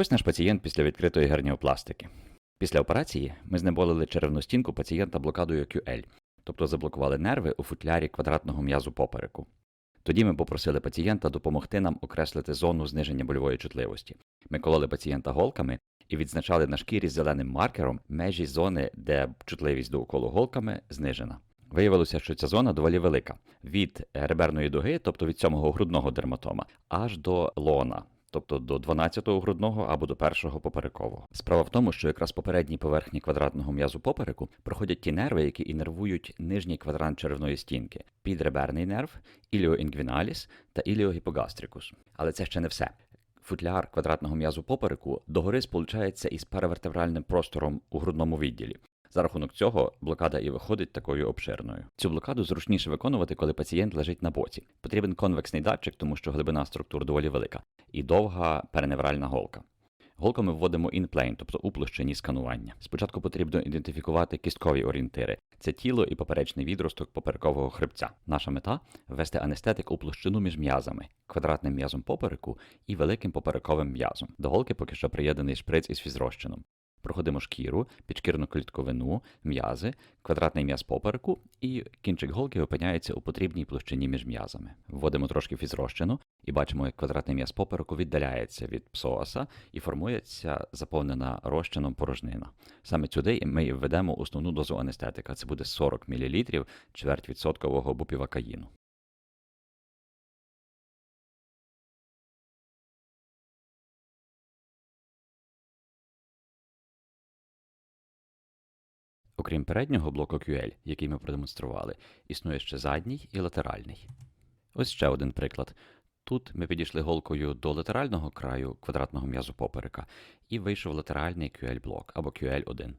Ось наш пацієнт після відкритої герніопластики. Після операції ми знеболили черевну стінку пацієнта блокадою QL, тобто заблокували нерви у футлярі квадратного м'язу попереку. Тоді ми попросили пацієнта допомогти нам окреслити зону зниження больової чутливості. Ми кололи пацієнта голками і відзначали на шкірі зеленим маркером межі зони, де чутливість до уколу голками знижена. Виявилося, що ця зона доволі велика від реберної дуги, тобто від 7-го грудного дерматома, аж до лона, тобто до 12-го грудного або до першого поперекового. Справа в тому, що якраз попередній поверхні квадратного м'язу попереку проходять ті нерви, які інервують нижній квадрант черевної стінки, підреберний нерв, іліоінгвіналіс та іліогіпогастрикус. Але це ще не все. Футляр квадратного м'язу попереку догори сполучається із перевертебральним простором у грудному відділі. За рахунок цього блокада і виходить такою обширною. Цю блокаду зручніше виконувати, коли пацієнт лежить на боці. Потрібен конвексний датчик, тому що глибина структур доволі велика, і довга переневральна голка. Голку ми вводимо інплейн, тобто у площині сканування. Спочатку потрібно ідентифікувати кісткові орієнтири. Це тіло і поперечний відросток поперекового хребця. Наша мета ввести анестетик у площину між м'язами, квадратним м'язом попереку і великим поперековим м'язом. До голки поки що приєднаний шприц із фізрозчином. Проходимо шкіру, підшкірну клітковину, м'язи, квадратний м'яз попереку, і кінчик голки опиняється у потрібній площині між м'язами. Вводимо трошки фізрозчину і бачимо, як квадратний м'яз попереку віддаляється від псоаса і формується заповнена розчином порожнина. Саме сюди ми введемо основну дозу анестетика. Це буде 40 мл чверть відсоткового бупівакаїну. Окрім переднього блоку QL, який ми продемонстрували, існує ще задній і латеральний. Ось ще один приклад. Тут ми підійшли голкою до латерального краю квадратного м'язу поперека і вийшов латеральний QL-блок або QL1.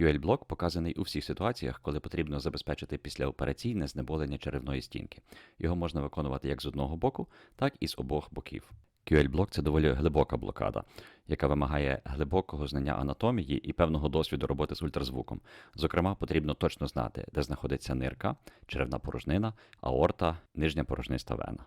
QL-блок показаний у всіх ситуаціях, коли потрібно забезпечити післяопераційне знеболення черевної стінки. Його можна виконувати як з одного боку, так і з обох боків. QL-блок це доволі глибока блокада, яка вимагає глибокого знання анатомії і певного досвіду роботи з ультразвуком. Зокрема, потрібно точно знати, де знаходиться нирка, черевна порожнина, аорта, нижня порожниста вена.